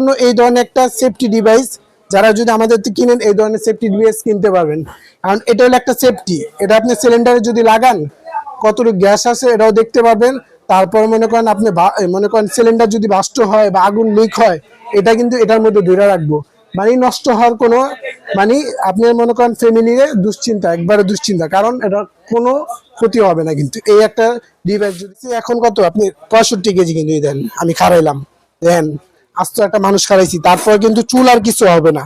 জন্য এই ধরনের একটা সেফটি ডিভাইস যারা যদি আমাদের কিনেন, এই ধরনের সেফটি ডিভাইস কিনতে পারবেন। কারণ এটা হলো একটা সেফটি এটা আপনি সিলিন্ডারে যদি লাগান, কতটুকু গ্যাস আছে এটাও দেখতে পাবেন। তারপর মনে করেন আপনি মনে করেন সিলিন্ডার যদি বাষ্ট হয় বা আগুন লিক হয়, এটা কিন্তু এটার মধ্যে ধরে রাখব। মানে নষ্ট হওয়ার কোনো মানে আপনি মনে করেন ফ্যামিলির দুশ্চিন্তা, একবারে দুশ্চিন্তা। কারণ এটা কোনো ক্ষতি হবে না কিন্তু। এই একটা ডিভাইস যদি, এখন কত? আপনি পঁয়ষট্টি কেজি কিন্তু দেন, আমি খারাইলাম। দেন। আস্ত একটা মানুষ খারাইছি তারপর কিন্তু চুল আর কিছু হবে না।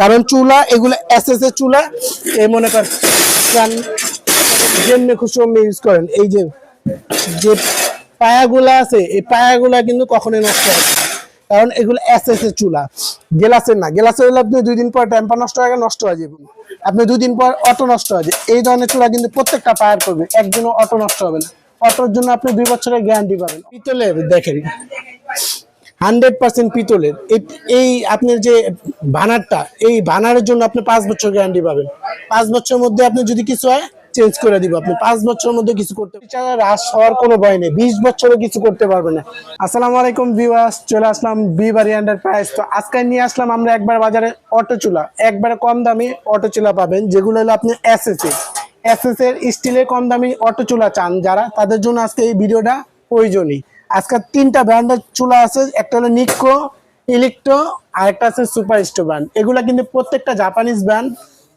কারণ চুলা, এগুলো এস এস এর চুলা, এই মনে করেন খুশি অমনি ইউজ করেন। এই যে যে পায়াগুলা আছে, এই পায়াগুলা কিন্তু কখনোই নষ্ট হবে। কারণ এগুলো এস এস এর চুলা। গেলাসের না, গেলাসের হলে আপনি দুই দিন পর টেম্পার নষ্ট হয়ে গেলে নষ্ট হয়ে যাবে। আপনি দুই দিন পর অটো নষ্ট হয়ে যাবে। এই ধরনের চুলা কিন্তু প্রত্যেকটা পায়ার করবে। একজনও অটো নষ্ট হবে না। অটোর জন্য আপনি দুই বছরের গ্যারান্টি পাবেন। পিতলের দেখেন। হান্ড্রেড পার্সেন্ট পিতলের। এই- আপনার যে বানারটা, এই বানারের জন্য আপনি পাঁচ বছর গ্যারান্টি পাবেন। পাঁচ বছরের মধ্যে আপনি যদি কিছু হয় চেঞ্জ করে দিব। আপনি পাঁচ বছরের মধ্যে কিছু করতে এছাড়া হ্রাস হওয়ার কোনো ভয় নেই। বিশ বছরও কিছু করতে পারবেন না। আসসালামু আলাইকুম ভিউয়ার্স চলে আসলাম বিবারি এন্টারপ্রাইজ তো আজকে নিয়ে আসলাম আমরা একবার বাজারে অটো চুলা। একবারে কম দামি অটো চুলা পাবেন, যেগুলো হলো আপনি এসএসএ এসএস এর স্টিলের কম দামি অটো চুলা চান যারা, তাদের জন্য আজকে এই ভিডিওটা প্রয়োজনীয়। আজকে তিনটা ব্র্যান্ডের চুলা আছে, একটা হলো নিকো ইলেকট্রো আর একটা আছে সুপার স্টো ব্র্যান্ড এগুলো কিন্তু প্রত্যেকটা জাপানিজ ব্র্যান্ড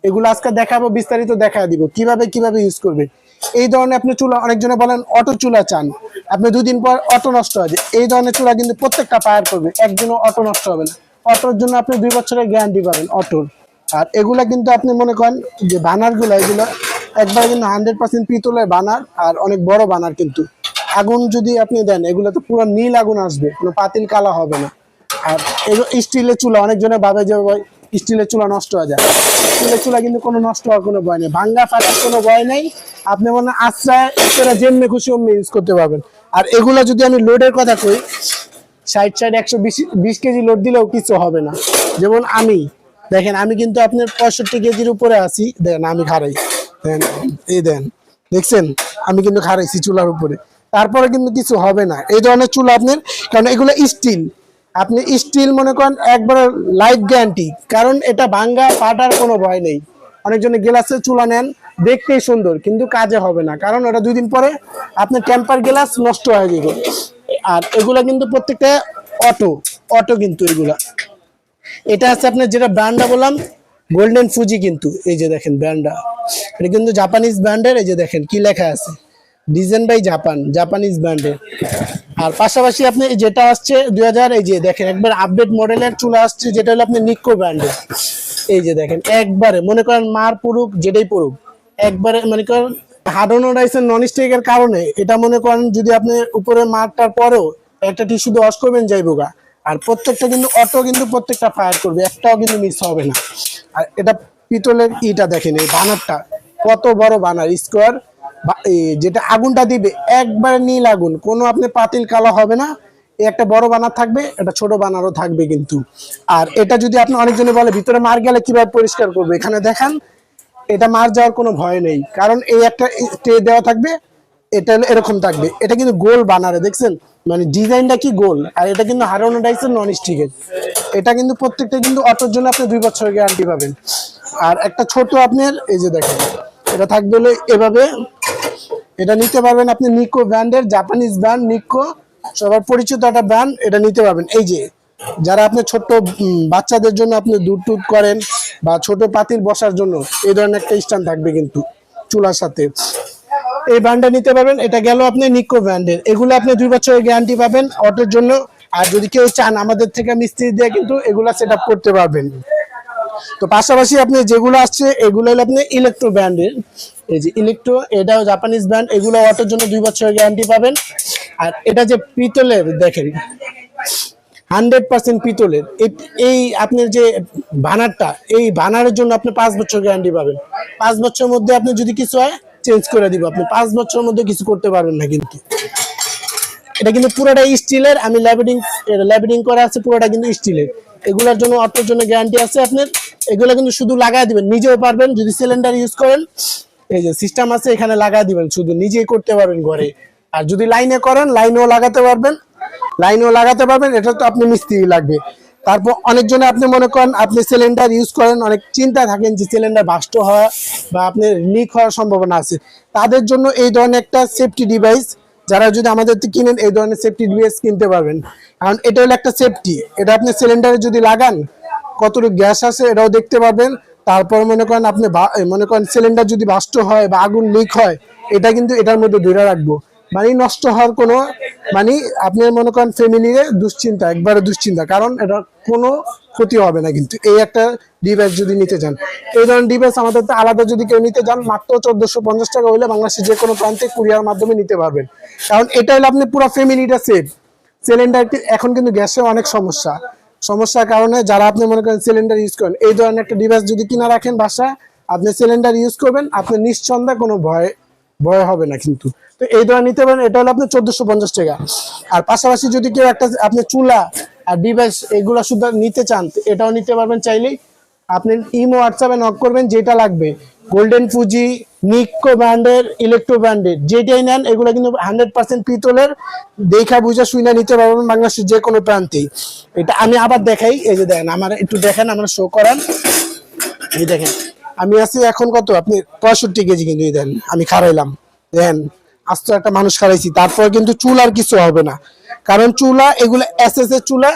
এগুলো আজকে দেখাবো, বিস্তারিত দেখা দিব। কীভাবে কীভাবে ইউজ করবে? এই ধরনের আপনি চুলা, অনেকজনে বলেন অটো চুলা চান। আপনি দুদিন পর অটো নষ্ট হয়ে যায় এই ধরনের চুলা কিন্তু প্রত্যেকটা পায়ার করবে একজনও অটো নষ্ট হবে না। অটোর জন্য আপনি দুই বছরের গ্যারান্টি পাবেন অটোর। আর এগুলা কিন্তু আপনি মনে করেন যে বানারগুলো, এগুলো একবার কিন্তু হান্ড্রেড পার্সেন্ট পিতলের বানার, আর অনেক বড় বানার কিন্তু। আগুন যদি আপনি দেন, এগুলো তো পুরো নীল আগুন আসবে, কোনো পাতিল কালা হবে না। আর স্টিলের চুলা, অনেকজনে ভাবে যে স্টিলের চুলা নষ্ট হয়ে যায়। স্টিলের চুলা কিন্তু কোনো নষ্ট হওয়ার কোনো ভয় নেই, ভাঙ্গা ফাটার কোনো ভয় নেই। আপনি মনে আশ্রয় যেমনি খুশি অমনি ইউজ করতে পারবেন। আর এগুলো যদি আমি লোডের কথা কই ষাট ষাট একশো বিশ কেজি লোড দিলেও কিছু হবে না। যেমন আমি, দেখেন আমি কিন্তু আপনার পঁয়ষট্টি কেজির উপরে আছি দেখেন আমি খারাই দেখেন এই দেন, দেখছেন? আমি কিন্তু খারাইছি চুলার উপরে। তারপরে কিন্তু কিছু হবে না। এই ধরনের চুলা আপনার, কারণ এগুলো স্টিল আপনি স্টিল মনে করেন একবার লাইফ গ্যারান্টি কারণ এটা ভাঙ্গা ফাটার কোনো ভয় নেই। অনেকজনে গ্লাসের চুলা নেন দেখতেই সুন্দর, কিন্তু কাজে হবে না। কারণ ওটা দুই দিন পরে আপনার টেম্পার গ্লাস নষ্ট হয়ে যাবে। আর এগুলা কিন্তু প্রত্যেকটা অটো অটো কিন্তু এগুলা। এটা আছে আপনার যেটা ব্র্যান্ডটা বললাম গোল্ডেন ফুজি কিন্তু। এই যে দেখেন ব্র্যান্ডটা এটা কিন্তু জাপানিজ ব্র্যান্ডের এই যে দেখেন কি লেখা আছে। ডিজাইন বাই জাপান জাপানিজ ব্র্যান্ডের আর পাশাপাশি আপনি যেটা আসছে দুই হাজার, এই যে দেখেন, একবার আপডেট মডেলের চুলা আসছে, যেটা হলো আপনি নিকো ব্র্যান্ডের এই যে দেখেন, একবারে, মনে করেন মার পড়ুক যেটাই পড়ুক একবারে মনে করেন হার্ডনো রাইসের নন স্টিকের কারণে, এটা মনে করেন যদি আপনি উপরে মারটার পরেও একটা টিস্যু দিয়ে ওয়াশ করবেন যাইবো গা। আর প্রত্যেকটা কিন্তু, অটো কিন্তু প্রত্যেকটা ফায়ার করবে, একটাও কিন্তু মিস হবে না। আর এটা পিতলের ইটা দেখেন, এই বানারটা, কত বড় বানার স্কোয়ার যেটা আগুনটা দিবে, একবার নীল আগুন। কোনো আপনি পাতিল কালো হবে না একটা বড় বানার থাকবে, একটা ছোট বানারও থাকবে কিন্তু। আর এটা যদি আপনি অনেকজনে বলে, ভিতরে মার গেলে কীভাবে পরিষ্কার করবে? এখানে দেখান, এটা মার যাওয়ার কোনো ভয় নেই। কারণ এই একটা ট্রে দেওয়া থাকবে, এটা এরকম থাকবে। এটা কিন্তু গোল বানারে, দেখছেন? মানে ডিজাইনটা কি গোল? আর এটা কিন্তু হারানো ডাইসের নন স্টিকের এটা কিন্তু প্রত্যেকটা কিন্তু অটোর জন্য আপনি দুই বছর গ্যারান্টি পাবেন। আর একটা ছোট আপনার, এই যে দেখেন, এটা থাকবে এভাবে। এটা নিতে পারবেন আপনি নিকো ব্র্যান্ডের জাপানিজ ব্র্যান্ড নিকো সবার পরিচিত একটা ব্র্যান্ড এটা নিতে পারবেন। এই যে, যারা আপনি ছোট্ট বাচ্চাদের জন্য আপনি দুধ টুধ করেন বা ছোট পাতিল বসার জন্য, এই ধরনের একটা স্ট্যান্ড থাকবে কিন্তু চুলার সাথে। এই ব্র্যান্ডটা নিতে পারবেন, এটা গেল আপনি নিকো ব্র্যান্ডের। এগুলো আপনি দুই বছরের গ্যারান্টি পাবেন অটোর জন্য। আর যদি কেউ চান আমাদের থেকে মিস্ত্রি দিয়ে কিন্তু এগুলা সেট করতে পারবেন। তো পাশাপাশি আপনি যেগুলো আসছে, এগুলো হলো আপনি ইলেকট্রো ব্র্যান্ডের এই যে ইলেকট্রো এটাও জাপানিজ ব্র্যান্ড এগুলো অটোর জন্য দুই বছরের গ্যারান্টি পাবেন। আর এটা যে পিতলের, দেখেন হান্ড্রেড পার্সেন্ট পিতলের। এই- আপনার যে বানারটা, এই বানারের জন্য আপনি পাঁচ বছর গ্যারান্টি পাবেন। পাঁচ বছরের মধ্যে আপনি যদি কিছু হয় চেঞ্জ করে দিব। আপনি পাঁচ বছরের মধ্যে কিছু করতে পারবেন না কিন্তু। এটা কিন্তু পুরোটা স্টিলের, আমি ল্যাবেডিং ল্যাবেডিং করা আছে, পুরোটা কিন্তু স্টিলের। এগুলোর জন্য, অটোর জন্য গ্যারান্টি আছে আপনার এগুলো কিন্তু শুধু লাগাই দিবেন, নিজেও পারবেন যদি সিলিন্ডার ইউজ করেন। এই যে সিস্টেম আছে, এখানে লাগাই দিবেন, শুধু নিজেই করতে পারবেন ঘরে। আর যদি লাইনে করেন লাইনেও লাগাতে পারবেন লাইনেও লাগাতে পারবেন, এটা তো আপনি মিস্ত্রি লাগবে। তারপর অনেকজনে আপনি মনে করেন, আপনি সিলিন্ডার ইউজ করেন, অনেক চিন্তা থাকেন যে সিলিন্ডার বাস্ট হওয়া বা আপনার লিক হওয়ার সম্ভাবনা আছে। তাদের জন্য এই ধরনের একটা সেফটি ডিভাইস যারা যদি আমাদের কিনেন, এই ধরনের সেফটি ডিভাইস কিনতে পারবেন। কারণ এটা হলো একটা সেফটি এটা আপনি সিলিন্ডারে যদি লাগান কতটুকু গ্যাস আছে এটাও দেখতে পাবেন। তারপর মনে করেন আপনি মনে করেন সিলিন্ডার যদি বাস্ট হয় বা আগুন লিক হয়, এটা কিন্তু এটার মধ্যে ধরে রাখব। মানে নষ্ট হওয়ার কোনো মানে আপনি মনে করেন ফ্যামিলির দুশ্চিন্তা, একবারে দুশ্চিন্তা, কারণ এটা কোনো ক্ষতি হবে না কিন্তু। এই একটা ডিভাইস যদি নিতে চান। এই ধরনের ডিভাইস আমাদের আলাদা যদি কেউ নিতে চান, মাত্র চোদ্দশো পঞ্চাশ টাকা হলে বাংলাদেশের যে কোনো প্রান্তে কুরিয়ার মাধ্যমে নিতে পারবেন। কারণ এটা হলে আপনি পুরো ফ্যামিলিটা সেফ সিলিন্ডার এখন কিন্তু গ্যাসে অনেক সমস্যা। সমস্যার কারণে যারা আপনি মনে করেন সিলিন্ডার ইউজ করেন, এই ধরনের একটা ডিভাইস যদি কিনা রাখেন বাসায়, আপনি সিলিন্ডার ইউজ করবেন, আপনি নিঃসন্দেহে কোনো ভয় ভয় হবে না কিন্তু। তো এই ধরনের নিতে পারেন, এটা হলো আপনার চোদ্দশো পঞ্চাশ টাকা। আর পাশাপাশি যদি কেউ একটা আপনি চুলা আর ডিভাইস এগুলো শুধু নিতে চান এটাও নিতে পারবেন চাইলেই। আপনি ইমো, হোয়াটসঅ্যাপে নক করবেন, যেটা লাগবে। গোল্ডেন ফুজি নিকো ব্র্যান্ডের ইলেকট্রো ব্র্যান্ডের যেটাই নেন এগুলো কিন্তু হান্ড্রেড পার্সেন্ট পিতলের। দেখা বুঝা শুনে নিতে পারবেন বাংলাদেশের যে কোনো প্রান্তেই এটা আমি আবার দেখাই, এই যে দেখেন, আমার একটু দেখেন আমার শো করান। এই দেখেন, আমি আছি এখন কত? আপনি পঁয়ষট্টি কেজি কিন্তু দেন আমি খারাইলাম। দেখেন, আস্ত একটা মানুষ খারাইছি, তারপর কিন্তু চুল আর কিছু হবে না। কারণ চুলা, এগুলো এস এস এর চুলা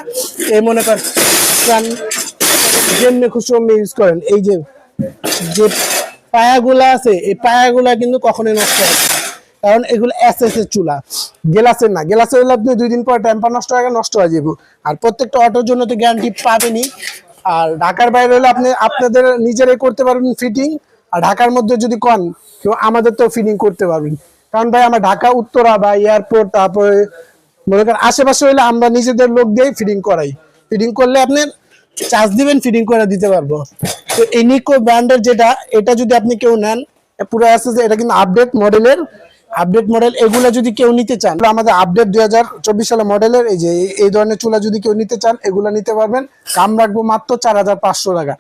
এই মনে করেন যেমনি খুশি ইউজ করেন। এই যে পায়াগুলা আছে, এই পায়াগুলা কিন্তু কখনোই নষ্ট হয় কারণ এগুলো এস এস এর চুলা। গেলাসের না, গেলাসের হলে আপনি দুই দিন পর টেম্পার নষ্ট হয়ে নষ্ট হয়ে যাবে আর প্রত্যেকটা অটোর জন্য তো গ্যারান্টি পাবেনি আর ঢাকার বাইরে হলে আপনি, আপনাদের নিজেরাই করতে পারবেন ফিটিং আর ঢাকার মধ্যে যদি কন, কেউ আমাদের তো ফিটিং করতে পারবেন। কারণ ভাই, আমার ঢাকা, উত্তরা বা এয়ারপোর্ট তারপরে মনে করেন আশেপাশে হলে আমরা নিজেদের লোক দিয়েই ফিটিং করাই। ফিটিং করলে আপনি চার্জ দিবেন ফিটিং করে দিতে পারব। তো এই নিকো ব্র্যান্ডের যেটা, এটা যদি আপনি কেউ নেন পুরো আছে যে এটা কিন্তু আপডেট মডেলের আপডেট মডেল এগুলো যদি কেউ নিতে চান আমাদের আপডেট দুই হাজার চব্বিশ সালের মডেলের এই যে এই- ধরনের চুলা যদি কেউ নিতে চান, এগুলো নিতে পারবেন। দাম রাখব মাত্র চার হাজার পাঁচশো টাকা।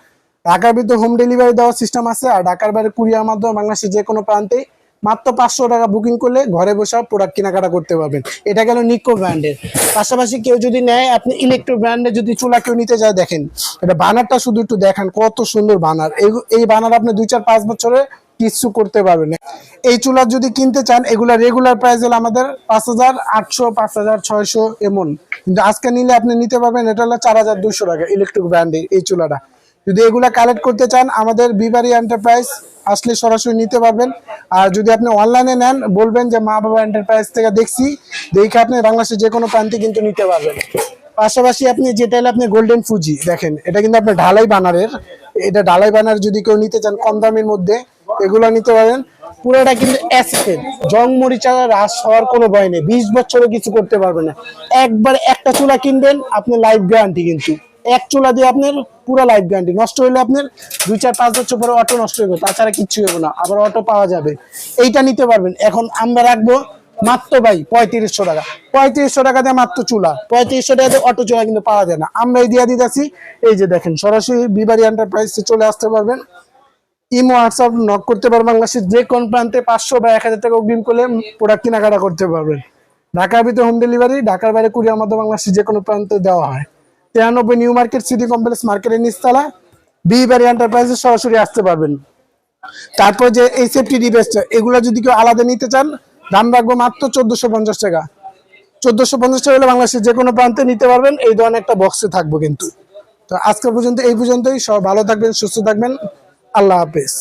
ঢাকার ভিতরে হোম ডেলিভারি দেওয়ার সিস্টেম আছে, আর ঢাকার বাইরে কুরিয়ার মাধ্যমে বাংলাদেশের যে কোনো প্রান্তে মাত্র পাঁচশো টাকা বুকিং করলে ঘরে বসে প্রোডাক্ট কেনাকাটা করতে পারবেন। এটা গেল নিকো ব্র্যান্ডের পাশাপাশি কেউ যদি নেয়, আপনি ইলেকট্রো ব্র্যান্ডের যদি চুলা কেউ নিতে যায়, দেখেন, এটা বানারটা শুধু একটু দেখান, কত সুন্দর বানার এই- বানার আপনি দুই চার পাঁচ বছরে কিছু করতে পারবেন। এই চুলা যদি কিনতে চান, এগুলা রেগুলার প্রাইস হলো আমাদের পাঁচ হাজার আটশো, পাঁচ হাজার ছয়শো এমন। কিন্তু আজকে নিলে আপনি নিতে পারবেন, এটা হলো চার হাজার দুশো টাকা ইলেকট্রিক ব্র্যান্ডের এই চুলাটা। যদি এগুলা কালেক্ট করতে চান, আমাদের বিবারি এন্টারপ্রাইজ আসলে সরাসরি নিতে পারবেন। আর যদি আপনি অনলাইনে নেন, বলবেন যে, মা বাবা এন্টারপ্রাইজ থেকে দেখছি, দেখে আপনি বাংলাদেশের যে কোনো প্রান্তে কিন্তু নিতে পারবেন। পাশাপাশি আপনি যেটা আপনি গোল্ডেন ফুজি দেখেন, এটা কিন্তু আপনার ঢালাই বানারের, এটা ঢালাই বানার যদি কেউ নিতে চান কম দামের মধ্যে, এগুলো নিতে পারেন। পুরোটা কিন্তু অ্যাসিড জং মরিচা হ্রাস হওয়ার কোনো ভয় নেই, বিশ বছরও কিছু করতে পারবে না। একবার একটা চুলা কিনবেন, আপনি লাইফ গ্যারান্টি কিন্তু। এক চুলা দিয়ে আপনার পুরো লাইফ গ্যারান্টি নষ্ট হলে আপনার দুই চার পাঁচ বছর পরে অটো নষ্ট হয়ে তাছাড়া কিচ্ছু হবে না। আবার অটো পাওয়া যাবে। এইটা নিতে পারবেন। এখন আমরা রাখব মাত্র ভাই পঁয়ত্রিশশো টাকা। পঁয়ত্রিশশো টাকা দিয়ে মাত্র চুলা। পঁয়ত্রিশশো টাকা দিয়ে অটো চুলা কিন্তু পাওয়া যায় না। আমরা এই দিয়ে দিতেছি। এই যে দেখেন, সরাসরি বিবারি এন্টারপ্রাইজে চলে আসতে পারবেন। ইমো হোয়াটসঅ্যাপ নক করতে পারবেন। বাংলাদেশের যে কোন প্রান্তে পাঁচশো বা এক হাজার টাকা অগ্রিম করলে প্রোডাক্ট কেনাকাটা করতে পারবেন। ঢাকার ভিতরে হোম ডেলিভারি ঢাকার বাইরে কুরিয়ার মাধ্যমে বাংলাদেশের যে কোনো প্রান্তে দেওয়া হয়। তিরানব্বই নিউ মার্কেট, সিটি কমপ্লেক্স মার্কেটের নিচতলা বিবারি এন্টারপ্রাইজে সরাসরি আসতে পারবেন। তারপর যে এই সেফটি ডিভাইসটা এগুলো যদি কেউ আলাদা নিতে চান, দাম রাখব মাত্র চোদ্দশো পঞ্চাশ টাকা। চোদ্দশো পঞ্চাশ টাকা হলে বাংলাদেশের যে কোনো প্রান্তে নিতে পারবেন, এই ধরনের একটা বক্সে থাকব কিন্তু। তো আজকে পর্যন্ত এই পর্যন্তই সব ভালো থাকবেন, সুস্থ থাকবেন। আল্লাহ হাফেজ।